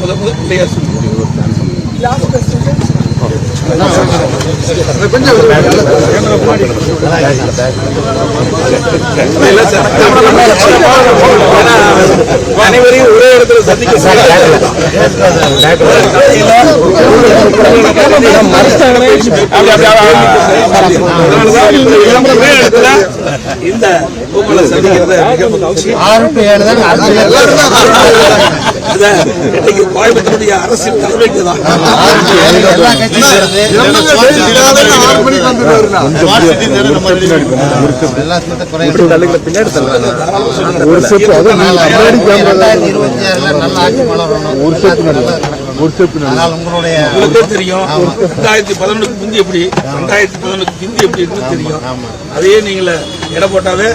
முத முத பிள்ளையார் சொல்லி அனைவரையும் ஒரே இடத்துல சந்திக்க ஒரே இடத்துல இந்த உங்களை சந்திக்கிறது மிக மகிழ்ச்சி கோயம்புத்தூருடைய அரசியல் தலைமைக்கு தான் எல்லாத்துக்கும் குறைவு ஒரு ரெண்டாயிரத்தி அதனால் உங்களுடைய உங்களுக்கே தெரியும். ரெண்டாயிரத்தி பதினொன்றுக்கு முந்தி எப்படி? ரெண்டாயிரத்தி பதினொன்றுக்கு பிந்தி எப்படி இருக்குன்னு தெரியும். அதையே நீங்கள எடை போட்டாவே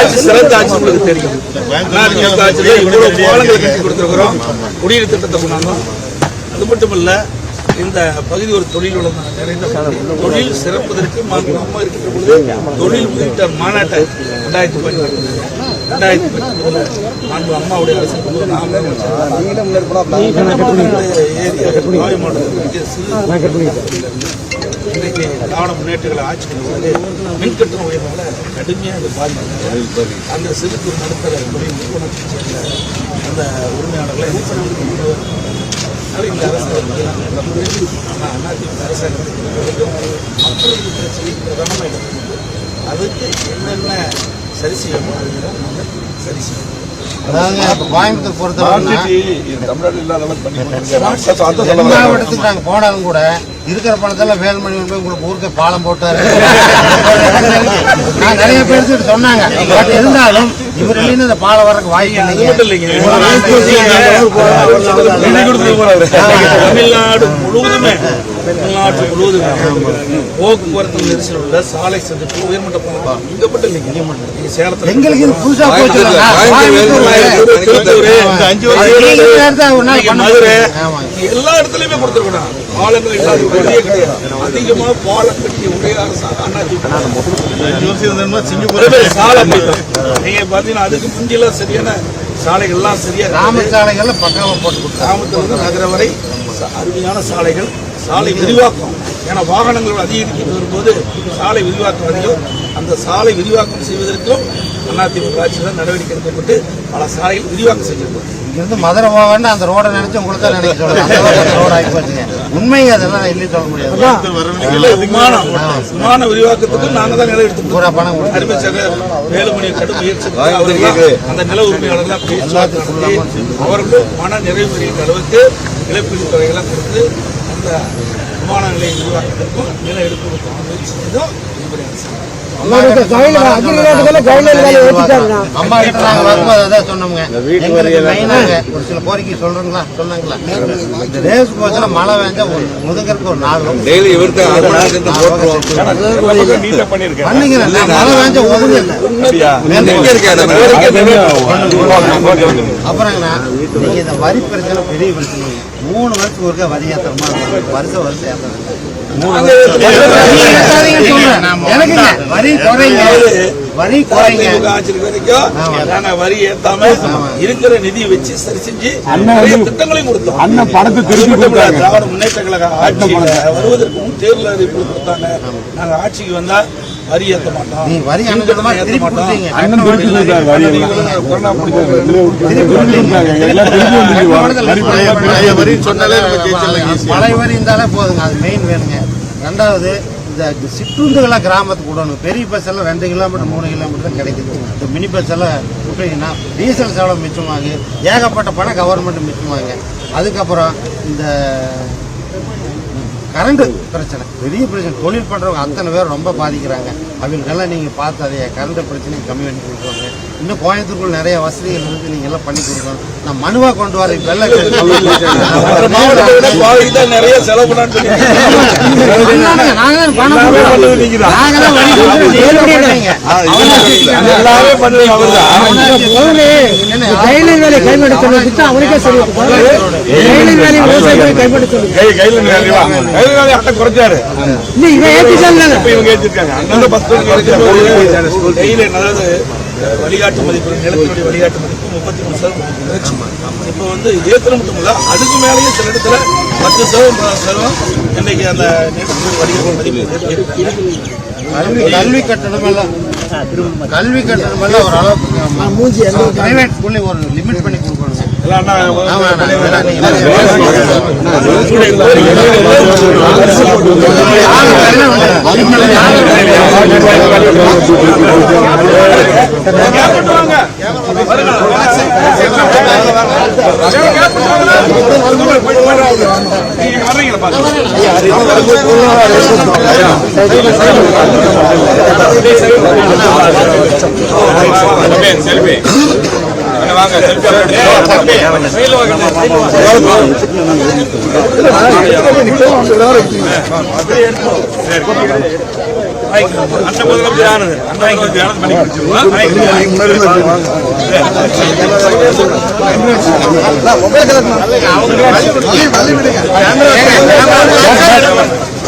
ஆட்சி சிறந்த ஆட்சி உங்களுக்கு தெரியும். ஆட்சியில இவ்வளவு பாலங்களை கட்டி கொடுத்துருக்கிறோம். குடிநீர் திட்டத்தை கொண்டாந்தோம் அது மட்டும் இல்ல இந்த பகுதி ஒரு தொழில் வளம் நிறைந்த. தொழில் சிறப்பதற்கு இருக்கிற பொழுது தொழில் முதலீட்டு மாநாட்டை ரெண்டாயிரத்தி பதினெட்டு ரெண்டாயிரத்தி பத்தொன்பதுல அம்மாவுடைய அரசு இன்றைக்கு திராவிட முன்னேற்றங்களை ஆட்சி பண்ணும்போது மின் கட்டண கடுமையாக அது பாதிக்கிறது அந்த சிறு குறு நடுத்தர தொழில் நிறுவனத்தை சேர்ந்த அந்த உரிமையாளர்களை என்ன இந்த அரசு ஆனால் அதிமுக அரசாங்கத்துக்கு மக்களுக்கு பிரச்சனை பிரதானமாக அதுக்கு என்னென்ன சரி செய்யணுமோ. சரி அதாவது கோயம்புத்தூர் பொறுத்தவரைக்கும் தமிழ்நாடு இல்லாத இடத்துக்கு போனாலும் கூட இருக்கிற பணத்தெல்லாம் வேலுமணி வந்து உங்களுக்கு ஊருக்கு பாலம் போட்டாரு. நான் நிறைய பேர் சொன்னாங்க. பட் இருந்தாலும் இவர் இல்லைன்னு இந்த வரக்கு வாய்ப்பு இல்லைங்க. தமிழ்நாடு முழுவதுமே தமிழ்நாட்டு முழுவதுமே போக்குவரத்து நெரிசல் உள்ள சாலை சந்திப்பு உயர்மட்ட பாலம் இங்க மட்டும் இல்லைங்க நீங்க சேலத்துல எங்களுக்கு இது புதுசா போச்சு திருப்பூர், அஞ்சு அது நீங்க நேரத்தை ஒரு நாள் இன்னைக்கு பண்ண மதுரை. ஆமா. எல்லா இடத்துலயுமே கொடுத்துருக்கணும். பாலங்கள் இல்லாத ஒரே கிடையாது. அதிகமா பாலம் உடைய ஒரே அரசாங்கம் அதிமுக சாலை அப்படித்தான். நீங்க பாத்தீங்கன்னா அதுக்கு முந்தியெல்லாம் சரியான சாலைகள்லாம் எல்லாம் சரியா இருந்தது. கிராம சாலைகள்ல பக்காவா போட்டு கிராமத்திலிருந்து நகரம் வரை அருமையான சாலைகள் சாலை விரிவாக்கம் ஏன்னா வாகனங்கள் அதிகரித்து வரும்போது சாலை விரிவாக்கம் அதிகம் அந்த சாலை விரிவாக்கம் செய்வதற்கும் அதிமுக ஆட்சியில் நடவடிக்கை எடுக்கப்பட்டு பல சாலைகள் விரிவாக்கம் செஞ்சிருக்கோம் இங்கிருந்து மதுரை போவேன்னு அந்த ரோட நினைச்சு உங்களுக்கு தான் நினைக்க ரோடு ஆகி போச்சுங்க. உண்மைங்க அதெல்லாம் இல்லைன்னு சொல்ல முடியாது. இல்ல, விமானம் விமான விரிவாக்கத்துக்கும் நாங்க தான் நிலம் எடுத்து பணம் சகர் வேலுமணி கடும் முயற்சி அந்த நில உரிமையாளர்கள் பேச்சுவார்த்தை நடத்தி அவர்களும் மன நிறைவு பெறுகின்ற அளவுக்கு இழப்பீடு தொகைகளாக கொடுத்து அந்த விமான நிலைய விரிவாக்கத்திற்கும் நில எடுப்பதற்கும் முயற்சி செய்தோம். அம்மா கிட்ட நாங்க வரும்போது அதான் மெயினாக ஒரு சில கோரிக்கை சொல்றீங்களா? சொன்னாங்களா இந்த ரேஸ் கோச்சில் மழை வேஞ்சா ஒரு முதுகருக்கு ஒரு நாலு டெய்லி இவருக்கு பண்ணிக்கிறேன். மழை வேஞ்சா ஒதுங்க அப்புறங்கண்ணா நீங்க இந்த வரி பிரச்சனை பெரிய பிரச்சனை மூணு வருஷத்துக்கு ஒருக்கா வரி ஏற்றமா வருஷம் வருஷம் இல்ல, வரி குறைங்க. வரைக்கும் வரி ஏத்தாம இருக்கிற நிதியை வச்சு சரி செஞ்சு நிறைய திட்டங்களையும் கொடுத்தோம். அண்ணன் பணத்தை திருப்பி திராவிட முன்னேற்ற கழக ஆட்சியில வருவதற்கு முன் தேர்தல் அறிவிப்பு கொடுத்தாங்க. நாங்க ஆட்சிக்கு வந்தா வரி மாட்டோம் நீ வரி அண்ணன் திருப்பி கொடுத்தாரு வரி எல்லாம். கொரோனா பிடிச்சது சொன்னாலே பழைய வரி இருந்தாலே போதுங்க. அது மெயின் வேணுங்க. ரெண்டாவது இந்த சிற்றுந்துகளாக கிராமத்துக்கு விடணும். பெரிய பஸ் எல்லாம் ரெண்டு கிலோமீட்டர் மூணு கிலோமீட்டர் தான் கிடைக்குது. இந்த மினி பஸ் எல்லாம் விட்டீங்கன்னா டீசல் செலவு மிச்சமாகு ஏகப்பட்ட பணம் கவர்மெண்ட் மிச்சமாங்க அதுக்கப்புறம் இந்த கரண்ட் பிரச்சனை பெரிய பிரச்சனை. தொழில் பண்ணுறவங்க அத்தனை பேர் ரொம்ப பாதிக்கிறாங்க. அவங்களுக்கெல்லாம் நீங்கள் பார்த்து அதை கரண்ட் பிரச்சனையை கம்மி பண்ணி கொடுக்குறாங்க இன்னும் கோயம்புத்தூருக்குள்ள நிறைய வசதிகள் இருக்குது நீங்கள் எல்லாம் பண்ணி கொடுக்கணும். நான் மனுவாக கொண்டு தான் நிறைய செலவு பணம் கொடுக்குறோம். நாங்கெல்லாம் ஜெயிலின் வேலை கைவிட சொன்னதுக்கு அவனுக்கே சொல்லி ஜெயிலின் வேலை விவசாயிகளை கைவிட சொல்லி கை கையில வேலைவா கையில வேலை அட்டை குறைச்சாரு. இன்னும் இவன் இப்ப இவங்க ஏற்றிருக்காங்க அண்ணன் அதாவது வழிகாட்டு மதிப்பு நிலத்தினுடைய வழிகாட்டு மதிப்பு முப்பத்தி மூணு சதவீதம் இப்போ வந்து ஏத்துல மட்டும் இல்ல அதுக்கு மேலேயும் சில இடத்துல பத்து சதவீதம் சதவீதம் இன்னைக்கு அந்த நிலத்தினுடைய வழிகாட்டு மதிப்பு கல்வி கட்டணம் எல்லாம் கல்வி கட்டணம் எல்லாம் ஒரு அளவுக்கு பிரைவேட் ஸ்கூல்ல ஒரு லிமிட் பண்ணி கொடுக்கணும் நீங்க செல்வி வாங்க செல்வி அந்த முதலமைச்சர் ஆனது அந்த முதலமைச்சர்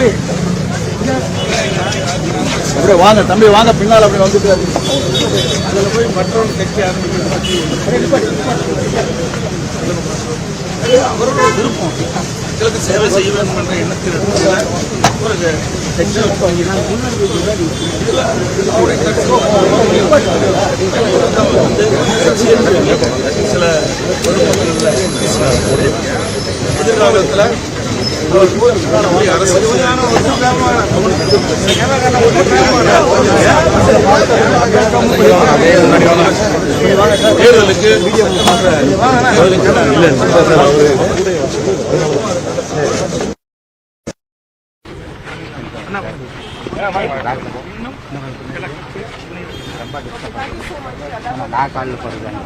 தம்பி. அப்படியே வாங்க தம்பி வாங்க பின்னால் அப்படி வந்துட்டு. அதில் போய் மற்றவங்க தைக்க ஆரம்பிக்கிறது அவருடைய விருப்பம். மக்களுக்கு சேவை செய்ய வேண்டும் என்ற எண்ணத்தில் ஒரு செக்ஷன் வந்து சில பொறுப்புகளில் எதிர்காலத்தில் தேர்தலுக்கு நான் காலில் போடுறேன்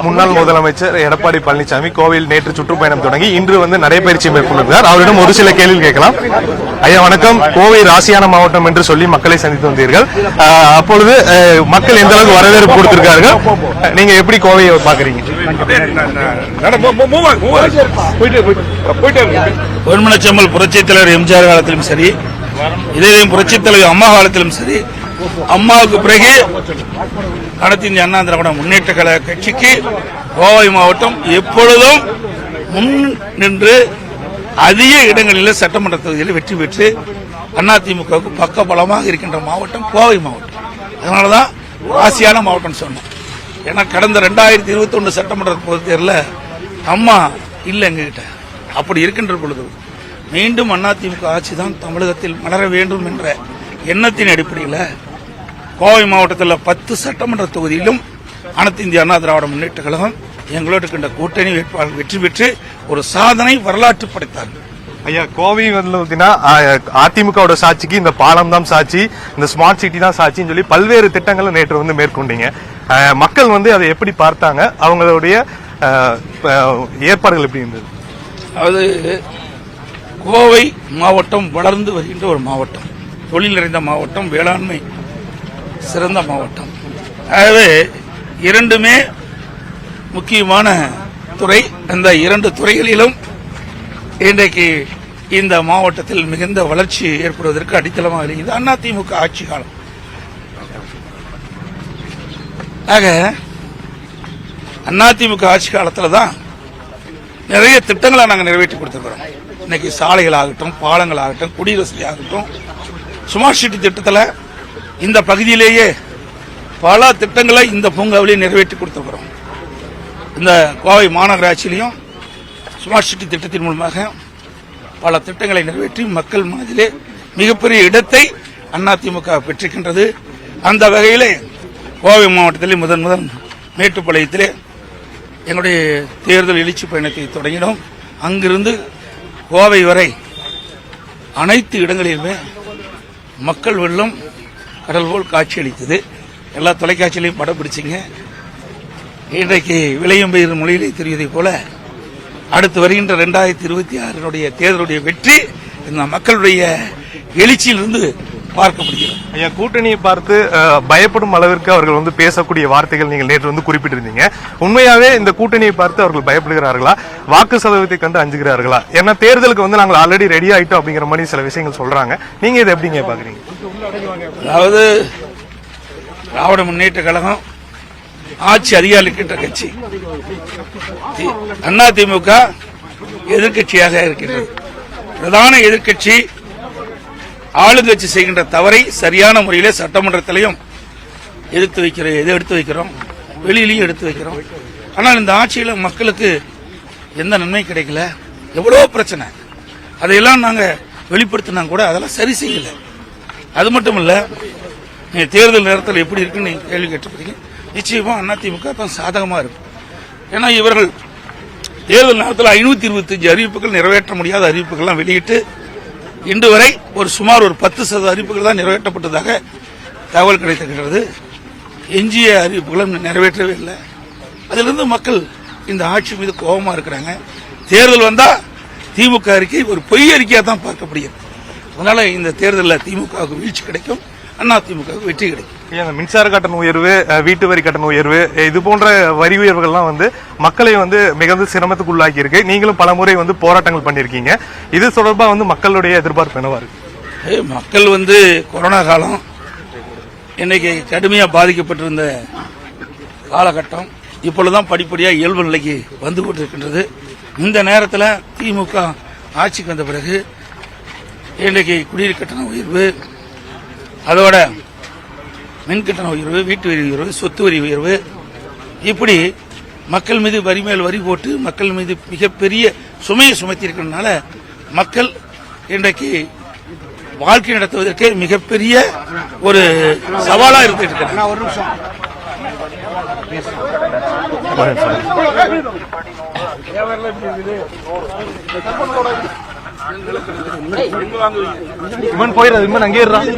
முன்னாள் முதலமைச்சர் எடப்பாடி பழனிசாமி கோவில் நேற்று சுற்றுப்பயணம் தொடங்கி இன்று வந்து நடைபயிற்சி மேற்கொண்டிருக்கிறார் அவரிடம் ஒரு சில கேள்வி கேட்கலாம் ஐயா வணக்கம் கோவை ராசியான மாவட்டம் என்று சொல்லி மக்களை சந்தித்து வந்தீர்கள் அப்பொழுது மக்கள் எந்த அளவுக்கு வரவேற்பு கொடுத்திருக்கார்கள் நீங்க எப்படி கோவையை பாக்குறீங்க பொன்மனச்செம்மல் புரட்சித் தலைவர் எம்ஜிஆர் காலத்திலும் சரி இதே புரட்சித் தலைவர் அம்மா காலத்திலும் சரி அம்மாவுக்கு பிறகு அனைத்து இந்திய அண்ணா திராவிட முன்னேற்ற கழக கட்சிக்கு கோவை மாவட்டம் எப்பொழுதும் முன் நின்று அதிக இடங்களில் சட்டமன்ற தொகுதியில் வெற்றி பெற்று அதிமுகவுக்கு பக்க பலமாக இருக்கின்ற மாவட்டம் கோவை மாவட்டம். அதனாலதான் ராசியான மாவட்டம் சொன்னோம். ஏன்னா கடந்த ரெண்டாயிரத்தி இருபத்தி ஒன்று சட்டமன்ற பொதுத் தேர்தலில் அம்மா இல்லை எங்ககிட்ட. அப்படி இருக்கின்ற பொழுது மீண்டும் அதிமுக ஆட்சி தான் தமிழகத்தில் மலர வேண்டும் என்ற எண்ணத்தின் அடிப்படையில் கோவை மாவட்டத்தில் பத்து சட்டமன்ற தொகுதியிலும் அனைத்து இந்திய அண்ணா திராவிட முன்னேற்ற கழகம் எங்களோடு இருக்கின்ற கூட்டணி வேட்பாளர் வெற்றி பெற்று ஒரு சாதனை வரலாற்று படைத்தார்கள் ஐயா கோவை வந்து பார்த்தீங்கன்னா அதிமுகவோட சாட்சிக்கு இந்த பாலம் தான் சாட்சி இந்த ஸ்மார்ட் சிட்டி தான் சாட்சின்னு சொல்லி பல்வேறு திட்டங்களை நேற்று வந்து மேற்கொண்டீங்க. மக்கள் வந்து அதை எப்படி பார்த்தாங்க? அவங்களுடைய ஏற்பாடுகள் எப்படி இருந்தது? அதாவது கோவை மாவட்டம் வளர்ந்து வருகின்ற ஒரு மாவட்டம். தொழில் நிறைந்த மாவட்டம் வேளாண்மை சிறந்த மாவட்டம். ஆகவே இரண்டுமே முக்கியமான துறை. அந்த இரண்டு துறைகளிலும் இன்றைக்கு இந்த மாவட்டத்தில் மிகுந்த வளர்ச்சி ஏற்படுவதற்கு அடித்தளமாக இருக்கிறது. அதிமுக ஆட்சி காலம். ஆக அதிமுக ஆட்சி காலத்தில் தான் நிறைய திட்டங்களை நாங்கள் நிறைவேற்றி கொடுத்துருக்கிறோம். இன்னைக்கு சாலைகள் ஆகட்டும் பாலங்கள் ஆகட்டும் குடிநீர் வசதி ஆகட்டும் சுமார்ட் சிட்டி திட்டத்தில் இந்த பகுதியிலேயே பல திட்டங்களை இந்த பூங்காவிலேயே நிறைவேற்றி கொடுத்துருக்கிறோம். இந்த கோவை மாநகராட்சியிலையும் ஸ்மார்ட் சிட்டி திட்டத்தின் மூலமாக பல திட்டங்களை நிறைவேற்றி மக்கள் மனதிலே மிகப்பெரிய இடத்தை அதிமுக பெற்றிருக்கின்றது. அந்த வகையிலே கோவை மாவட்டத்திலே முதன் முதன் மேட்டுப்பாளையத்திலே எங்களுடைய தேர்தல் எழுச்சி பயணத்தை தொடங்கினோம். அங்கிருந்து கோவை வரை அனைத்து இடங்களிலுமே மக்கள் வெள்ளம் கடல் போல் காட்சியளித்தது. எல்லா தொலைக்காட்சியிலையும் படம் பிடிச்சிங்க. இன்றைக்கு விளையும் பெயர் மொழியிலே தெரிவதைப் போல அடுத்து வருகின்ற ரெண்டாயிரத்தி இருபத்தி ஆறினுடைய தேர்தலுடைய வெற்றி இந்த மக்களுடைய எழுச்சியிலிருந்து பார்க்க முடிகிறது ஐயா கூட்டணியை பார்த்து பயப்படும் அளவிற்கு அவர்கள் வந்து பேசக்கூடிய வார்த்தைகள் நீங்கள் நேற்று வந்து குறிப்பிட்டிருந்தீங்க. உண்மையாவே இந்த கூட்டணியை பார்த்து அவர்கள் பயப்படுகிறார்களா? வாக்கு சதவீதத்தை கண்டு அஞ்சுகிறார்களா? ஏன்னா தேர்தலுக்கு வந்து நாங்கள் ஆல்ரெடி ரெடி ஆயிட்டோம் அப்படிங்கிற மாதிரி சில விஷயங்கள் சொல்றாங்க. நீங்க இதை எப்படிங்க பாக்குறீங்க அதாவது திராவிட முன்னேற்ற கழகம் ஆட்சி அதிகாரிக்கின்ற கட்சி. அண்ணா திமுக எதிர்க்கட்சியாக இருக்கின்றது. பிரதான எதிர்க்கட்சி ஆளுங்கட்சி செய்கின்ற தவறை சரியான முறையிலே சட்டமன்றத்திலையும் எதிர்த்து வைக்கிறோம் எது எடுத்து வைக்கிறோம்? வெளியிலையும் எடுத்து வைக்கிறோம். ஆனால் இந்த ஆட்சியில் மக்களுக்கு எந்த நன்மை கிடைக்கல? எவ்வளோ பிரச்சனை? அதையெல்லாம் நாங்கள் வெளிப்படுத்தினா கூட அதெல்லாம் சரி செய்யலை. அது மட்டும் இல்லை நீங்கள் தேர்தல் நேரத்தில் எப்படி இருக்குன்னு நீங்கள் கேள்வி கேட்டிருப்பீங்க நிச்சயமாக அதிமுக தான் சாதகமாக இருக்கும் ஏன்னா இவர்கள் தேர்தல் நேரத்தில் ஐநூற்றி இருபத்தஞ்சு அறிவிப்புகள் நிறைவேற்ற முடியாத அறிவிப்புகள்லாம் வெளியிட்டு இன்று வரை ஒரு சுமார் ஒரு பத்து சதவீத அறிவிப்புகள் தான் நிறைவேற்றப்பட்டதாக தகவல் கிடைத்திருக்கிறது. எஞ்சிய அறிவிப்புகளும் நிறைவேற்றவே இல்லை. அதிலிருந்து மக்கள் இந்த ஆட்சி மீது கோபமாக இருக்கிறாங்க. தேர்தல் வந்தால் திமுக அறிக்கை ஒரு பொய் அறிக்கையாக தான் பார்க்கப்படுகிறது. அதனால இந்த தேர்தலில் திமுகவுக்கு வீழ்ச்சி கிடைக்கும். திமுகவுக்கு வெற்றி கிடைக்கும். மின்சார கட்டண உயர்வு வீட்டு வரி கட்டண உயர்வு இது போன்ற வரி உயர்வுகள்லாம் வந்து மக்களை வந்து மிகுந்த சிரமத்துக்கு உள்ளாக்கி இருக்கு நீங்களும் பலமுறை வந்து போராட்டங்கள் பண்ணிருக்கீங்க இது தொடர்பா வந்து மக்களுடைய எதிர்பார்ப்பு என்னவா இருக்கு? மக்கள் வந்து கொரோனா காலம் இன்னைக்கு கடுமையா பாதிக்கப்பட்டிருந்த காலகட்டம் இப்பொழுதுதான் படிப்படியா இயல்பு நிலைக்கு வந்து கொண்டிருக்கின்றது. இந்த நேரத்தில் திமுக ஆட்சிக்கு வந்த பிறகு இன்றைக்கு குடிநீர் கட்டண உயர்வு அதோட மின் கட்டண உயர்வு வீட்டு வரி உயர்வு சொத்து வரி உயர்வு இப்படி மக்கள் மீது வரி மேல் வரி போட்டு மக்கள் மீது மிகப்பெரிய சுமையை சுமத்தி இருக்கிறதுனால மக்கள் இன்றைக்கு வாழ்க்கை நடத்துவதற்கு மிகப்பெரிய ஒரு சவாலா ஒரு நிமிஷம். இவன் போயிடுறது இவன் அங்கே இருறான்.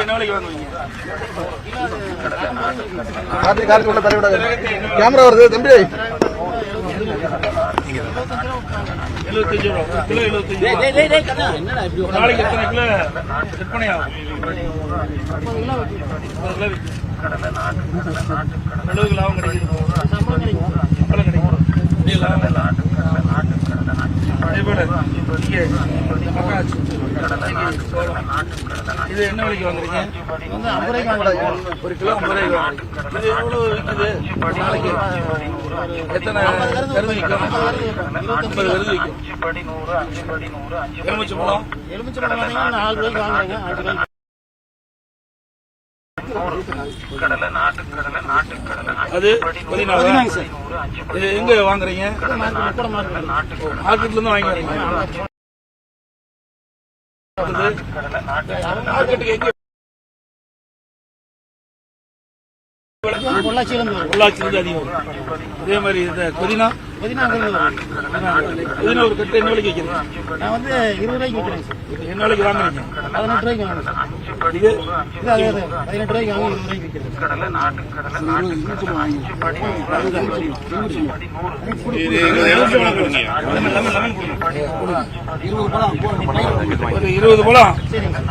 என்ன விலைக்கு வாங்குவீங்க கேமரா வருது தம்பி. எழுபத்தஞ்சு ரூபா ஒரு கிலோ எழுபத்தஞ்சு ரூபா. ஒரு நாளைக்கு எத்தனை கிலோ விற்பனை ஆகும் கிலோ இங்கே மக்காச்சு, சோளம். இது என்ன விலைக்கு வாங்குறீங்க ஒரு கிலோ ஐம்பது ரூபாய்க்கு வாங்குறீங்க இது விற்குது நாளைக்கு எத்தனை கருது விற்கும் ஐம்பது கருது விற்கும் எலுமிச்சம்பழம்? அது புதினாவா? இது எங்க வாங்குறீங்க? மார்க்கெட்ல இருந்து வாங்கிக்கிறீங்க மார்க்கெட்டுக்கு எங்க? பொள்ளாச்சியிலிருந்து அதிகம். அதே மாதிரி இந்த புதினா புதினா ஒரு கட்டு என்ன விலைக்கு வைக்கிறீங்க நான் வந்து இருபது ரூபாய்க்கு விற்கிறேன் சார். என்ன விலைக்கு வாங்குறீங்க? பதினெட்டு ரூபாய்க்கு வாங்க சார். இது இது அதே அதே பதினெட்டு ரூபாய்க்கு வாங்க இருபது ரூபாய்க்கு விற்கிறேன் ஒரு இருபது பழம்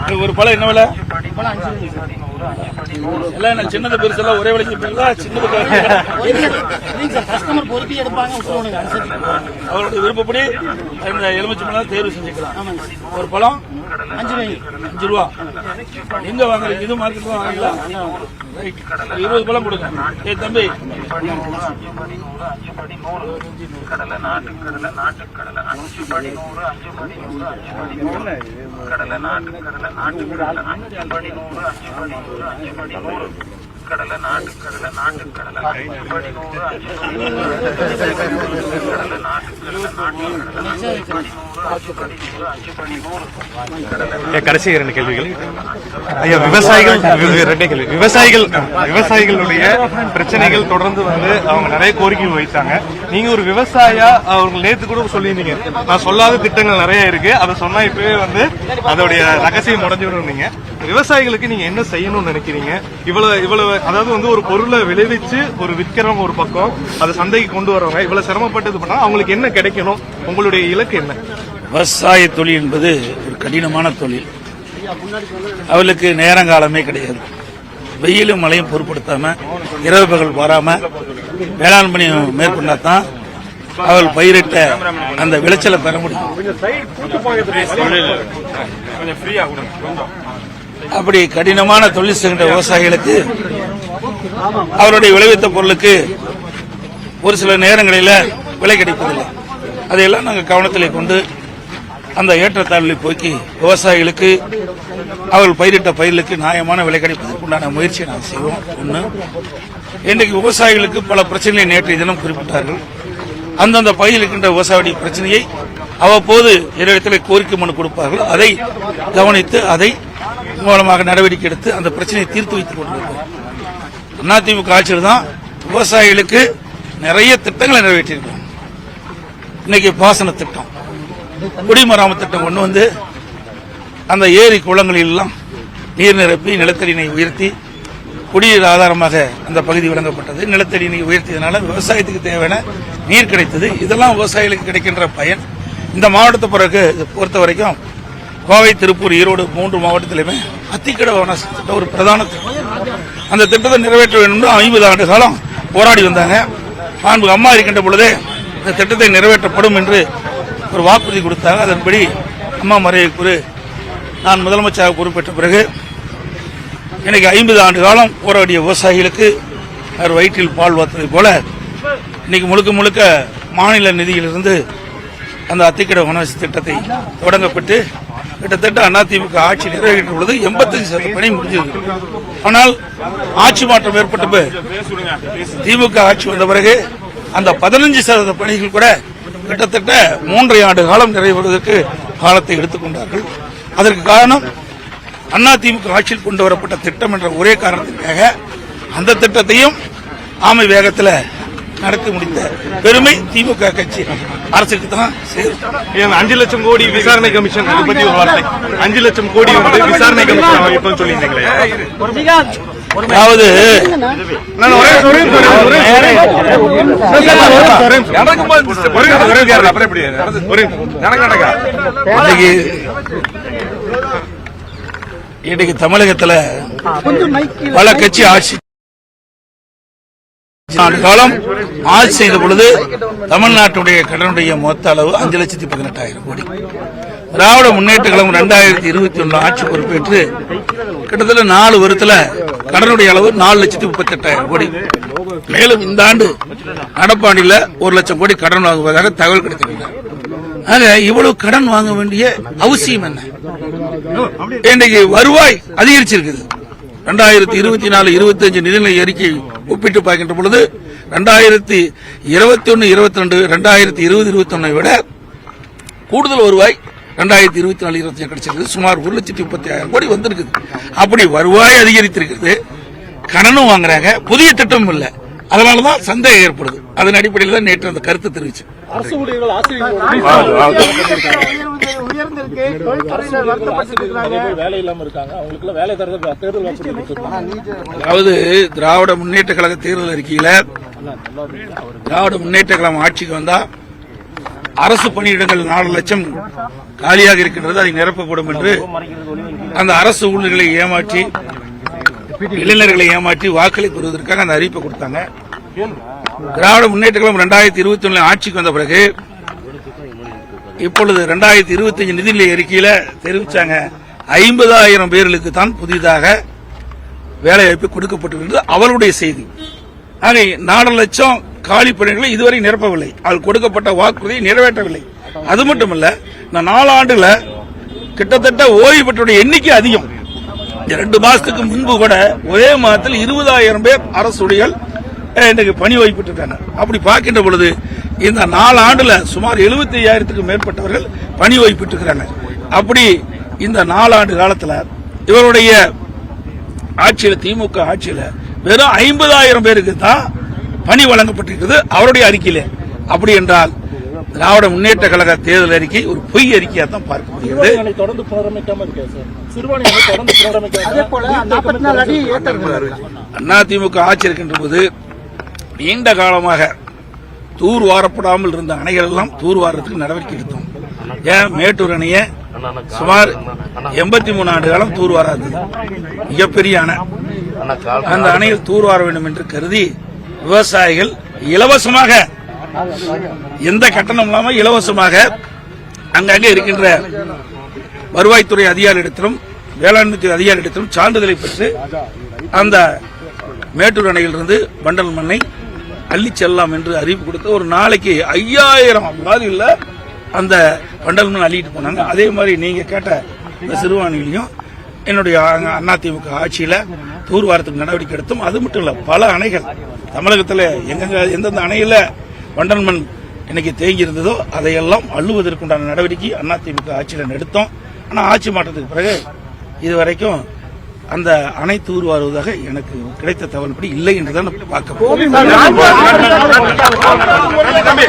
இது ஒரு பழம் என்ன விலை? அஞ்சு சார் எல்லாம் சின்னது பெருசு எல்லாம் ஒரே விலைக்கு சின்னது கஸ்டமர் பொறுப்பி எடுப்பாங்க விட்டுருவானுங்க அனுசரிச்சு அவருடைய விருப்பப்படி இந்த எலுமிச்சை பழம் தேர்வு செஞ்சுக்கலாம். ஒரு பழம் அஞ்சு ரூபாய்க்கு அஞ்சு ரூபா. எங்க வாங்குறீங்க இது மார்க்கெட் வாங்கலாம் இருபது பழம் கொடுங்க. ஏ தம்பி. நாட்டுக்கடலை நாட்டுக்கடலை நாட்டுக்கடலை அஞ்சு படி நூறு அஞ்சு படி நூறு கடலை நாட்டுக்கடலை நாட்டுக்கடலை அஞ்சு படி நூறு அஞ்சு படி நூறு அஞ்சு படி நூறு கடலை ஐயா, கடைசி இரண்டு கேள்விகள். ஐயா விவசாயிகள் வி- ரெண்டே கேள்வி. விவசாயிகள் விவசாயிகளுடைய பிரச்சனைகள் தொடர்ந்து வந்து அவங்க நிறைய கோரிக்கை வைத்தாங்க. நீங்க ஒரு விவசாயா அவங்க நேத்து கூட சொல்லியிருந்தீங்க. நான் சொல்லாத திட்டங்கள் நிறைய இருக்கு. அதை சொன்னா இப்பவே வந்து அதோடைய ரகசியம் உடஞ்சிடும் நீங்க. விவசாயிகளுக்கு நீங்க என்ன செய்யணும்னு நினைக்கிறீங்க? இவ்வளவு இவ்வளவு அதாவது வந்து ஒரு பொருளை விளைவிச்சு ஒரு விற்கிறவங்க ஒரு பக்கம் அதை சந்தைக்கு கொண்டு வரவங்க இவ்வளவு சிரமப்பட்டு இது பண்ணா அவங்களுக்கு என்ன கிடைக்கணும்? உங்களுடைய இலக்கு என்ன? விவசாய தொழில் என்பது ஒரு கடினமான தொழில். அவளுக்கு நேரங்காலமே கிடையாது. வெயிலும் மழையும் பொருட்படுத்தாம இரவு பகல் பாராம வேளாண் பணி மேற்கொண்டா தான் அவள் பயிரிட்ட அந்த விளைச்சலை பெற முடியும். அப்படி கடினமான தொழில் செய்கின்ற விவசாயிகளுக்கு அவருடைய விளைவித்த பொருளுக்கு ஒரு சில நேரங்களில் விலை கிடைப்பதில்லை. அதையெல்லாம் நாங்கள் கவனத்தில் கொண்டு அந்த ஏற்றத்தாழ்வை போக்கி விவசாயிகளுக்கு அவர்கள் பயிரிட்ட பயிர்களுக்கு நியாயமான விலை கிடைப்பதற்கு உண்டான முயற்சியை நாங்கள் செய்வோம். ஒன்று இன்றைக்கு விவசாயிகளுக்கு பல பிரச்சனைகளை நேற்றைய தினம் குறிப்பிட்டார்கள். அந்தந்த பகுதியில் இருக்கின்ற விவசாயிகளுடைய பிரச்சனையை அவ்வப்போது இடத்தில் கோரிக்கை மனு கொடுப்பார்கள். அதை கவனித்து அதை மூலமாக நடவடிக்கை எடுத்து அந்த பிரச்சனையை தீர்த்து வைத்துக் கொண்டிருக்கிறோம் அதிமுக ஆட்சியில் தான் விவசாயிகளுக்கு நிறைய திட்டங்களை நிறைவேற்றியிருக்கோம் இன்னைக்கு பாசன திட்டம் குடிமராம திட்டம் கொண்டு வந்து அந்த ஏரி குளங்களில் எல்லாம் நீர் நிரப்பி நிலத்தடி நீரை உயர்த்தி குடிநீர் ஆதாரமாக அந்த பகுதி வழங்கப்பட்டது. நிலத்தடி நீர் உயர்த்தியதனால விவசாயத்துக்கு தேவையான நீர் கிடைத்தது. இதெல்லாம் விவசாயிகளுக்கு கிடைக்கின்ற பயன். இந்த மாவட்டத்தை பிறகு பொறுத்த வரைக்கும் கோவை திருப்பூர் ஈரோடு மூன்று மாவட்டத்திலுமே அத்திக்கட திட்டம் ஒரு பிரதான திட்டம். அந்த திட்டத்தை நிறைவேற்ற வேண்டும் ஐம்பது ஆண்டு காலம் போராடி வந்தாங்க. மாண்பு அம்மா இருக்கின்ற பொழுதே இந்த திட்டத்தை நிறைவேற்றப்படும் என்று ஒரு வாக்குறுதி கொடுத்தாங்க. அதன்படி அம்மா மறைவுக்குறு நான் முதலமைச்சராக பொறுப்பேற்ற பிறகு இன்னைக்கு ஐம்பது ஆண்டு காலம் போராடிய விவசாயிகளுக்கு அவர் வயிற்றில் பால் வாத்தது போல இன்னைக்கு முழுக்க முழுக்க மாநில நிதியிலிருந்து அந்த அத்திக்கட வனவாசி திட்டத்தை தொடங்கப்பட்டு கிட்டத்தட்ட அதிமுக ஆட்சி நிறைவேற்ற பொழுது எண்பத்தஞ்சு சதவீத பணி முடிஞ்சது. ஆனால் ஆட்சி மாற்றம் ஏற்பட்ட திமுக ஆட்சி வந்த பிறகு அந்த பதினஞ்சு சதவீத பணிகள் கூட கிட்டத்தட்ட மூன்றரை ஆண்டு காலம் நிறைவேறுவதற்கு காலத்தை எடுத்துக்கொண்டார்கள். அதற்கு காரணம் அதிமுக ஆட்சியில் கொண்டு வரப்பட்ட திட்டம் என்ற ஒரே காரணத்திற்காக அந்த திட்டத்தையும் ஆமை வேகத்தில் நடத்தி முடித்த பெருமை திமுக கட்சி அரசுக்கு தான் சேரும் அஞ்சு லட்சம் கோடி விசாரணை கமிஷன் அதை பத்தி ஒரு வார்த்தை அஞ்சு லட்சம் கோடி வந்து விசாரணை கமிஷன் அமைப்புன்னு சொல்லியிருந்தீங்களே அதாவது நான் ஒரே ஒரே ஒரே இன்னைக்கு தமிழகத்துல பல கட்சி ஆட்சி ஆண்டு காலம் ஆட்சி செய்த பொழுது தமிழ்நாட்டுடைய கடனுடைய மொத்த அளவு அஞ்சு லட்சத்தி பதினெட்டாயிரம் கோடி. திராவிட முன்னேற்ற கழகம் ரெண்டாயிரத்தி இருபத்தி ஒன்று ஆட்சி பொறுப்பேற்று கிட்டத்தட்ட நாலு வருத்துல கடனுடைய அளவு நாலு லட்சத்தி முப்பத்தி எட்டாயிரம் கோடி. மேலும் இந்த ஆண்டு நடப்பாண்டில ஒரு லட்சம் கோடி கடன் வாங்குவதாக தகவல் கிடைத்திருக்கிறார் ஆக இவ்வளவு கடன் வாங்க வேண்டிய அவசியம் என்ன? இன்றைக்கு வருவாய் அதிகரிச்சிருக்குது. ரெண்டாயிரத்தி இருபத்தி நாலு இருபத்தி அஞ்சு நிதிநிலை அறிக்கை ஒப்பிட்டு பார்க்கின்ற பொழுது ரெண்டாயிரத்தி இருபத்தி ஒன்னு இருபத்தி ரெண்டு ரெண்டாயிரத்தி இருபது இருபத்தி ஒன்னை விட கூடுதல் வருவாய் ரெண்டாயிரத்தி இருபத்தி நாலு இருபத்தி அஞ்சு கிடைச்சிருக்கு சுமார் ஒரு லட்சத்தி முப்பத்தி ஆயிரம் கோடி வந்திருக்குது. அப்படி வருவாய் அதிகரித்திருக்கிறது. கடனும் வாங்குறாங்க. புதிய திட்டமும் இல்லை. அதனாலதான் சந்தேகம் ஏற்படுது. அதன் அடிப்படையில் தான் நேற்று அந்த கருத்து தெரிவிச்சு. அதாவது திராவிட முன்னேற்ற கழக தேர்தல் அறிக்கையில திராவிட முன்னேற்ற கழகம் ஆட்சிக்கு வந்தா அரசு பணியிடங்கள் நாலு லட்சம் காலியாக இருக்கின்றது. அதை நிரப்பப்படும் என்று அந்த அரசு ஊழியர்களை ஏமாற்றி இளைஞர்களை ஏமாற்றி வாக்களை பெறுவதற்காக அந்த அறிவிப்பை கொடுத்தாங்க. திராவிட முன்னேற்ற கழகம் ரெண்டாயிரத்தி இருபத்தி ஒண்ணு ஆட்சிக்கு வந்த பிறகு இப்பொழுது ரெண்டாயிரத்தி இருபத்தி அஞ்சு நிதிநிலை அறிக்கையில தெரிவிச்சாங்க. ஐம்பதாயிரம் பேர்களுக்கு தான் புதிதாக வேலைவாய்ப்பு கொடுக்கப்பட்டிருக்கிறது அவருடைய செய்தி. ஆக நாலு லட்சம் காலி பணிகளை இதுவரை நிரப்பவில்லை. அது கொடுக்கப்பட்ட வாக்குறுதியை நிறைவேற்றவில்லை. அது மட்டுமல்ல இந்த நாலு ஆண்டுல கிட்டத்தட்ட ஓய்வு பெற்றோருடைய எண்ணிக்கை அதிகம். ரெண்டு மாசத்துக்கு முன்பு கூட ஒரே மாதத்தில் இருபதாயிரம் பேர் அரசுடைகள் இன்றைக்கு பணி வைப்பிட்டிருக்காங்க. அப்படி பார்க்கின்ற பொழுது இந்த நாலு ஆண்டுல சுமார் எழுபத்தி ஐயாயிரத்துக்கும் மேற்பட்டவர்கள் பணி வைப்பிட்டிருக்கிறாங்க. அப்படி இந்த நாலாண்டு காலத்தில் இவருடைய ஆட்சியில் திமுக ஆட்சியில் வெறும் ஐம்பதாயிரம் பேருக்கு தான் பணி வழங்கப்பட்டிருக்கிறது அவருடைய அறிக்கையிலே. அப்படி என்றால் திராவிட முன்னேற்ற கழக தேர்தல் அறிக்கை ஒரு பொய் அறிக்கையா தான் பார்க்க முடிகிறது தொடர்ந்து புனரமைக்காம தொடர்ந்து அதிமுக ஆட்சி இருக்கின்ற போது நீண்ட காலமாக தூர் வாரப்படாமல் இருந்த அணைகள் எல்லாம் தூர் வாரத்துக்கு நடவடிக்கை எடுத்தோம். ஏன்? மேட்டூர் அணையை சுமார் எண்பத்தி மூணு ஆண்டு காலம் தூர் வாராது. மிகப்பெரிய அணை. அந்த அணையில் தூர் வார வேண்டும் என்று கருதி விவசாயிகள் இலவசமாக எந்த கட்டணம் இல்லாமல் இலவசமாக அங்கங்கே இருக்கின்ற வருவாய்த்துறை அதிகாரியிடத்திலும் வேளாண்மைத்துறை அதிகாரியிடத்திலும் சான்றிதழை பெற்று அந்த மேட்டூர் அணையிலிருந்து பண்டல் மண்ணை அள்ளி செல்லலாம் என்று அறிவிப்பு கொடுத்து ஒரு நாளைக்கு ஐயாயிரம் பாதியில் அந்த பண்டல் மண் அள்ளிட்டு போனாங்க. அதே மாதிரி நீங்க கேட்ட இந்த சிறுவாணிலையும் என்னுடைய அதிமுக ஆட்சியில தூர்வாரத்துக்கு நடவடிக்கை எடுத்தோம் அது மட்டும் இல்ல பல அணைகள் தமிழகத்தில் எங்கெங்க எந்தெந்த அணையில வண்டல் மண் இன்னைக்கு தேங்கி இருந்ததோ அதையெல்லாம் அள்ளுவதற்குண்டான நடவடிக்கை அதிமுக ஆட்சியில் எடுத்தோம். ஆனா ஆட்சி மாற்றத்துக்கு பிறகு இதுவரைக்கும் அந்த அணை தூர்வாருவதாக எனக்கு கிடைத்த தகவல்படி இல்லை என்றுதான் பார்க்க தம்பி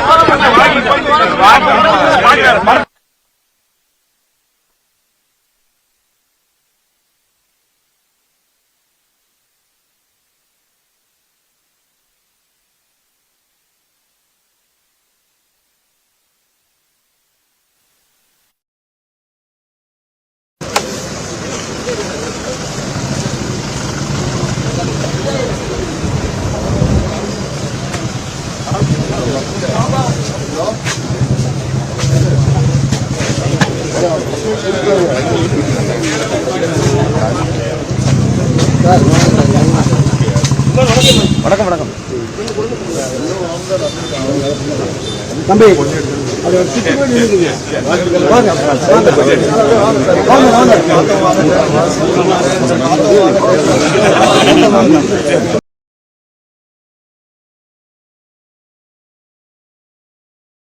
அது ஒரு சிட்டு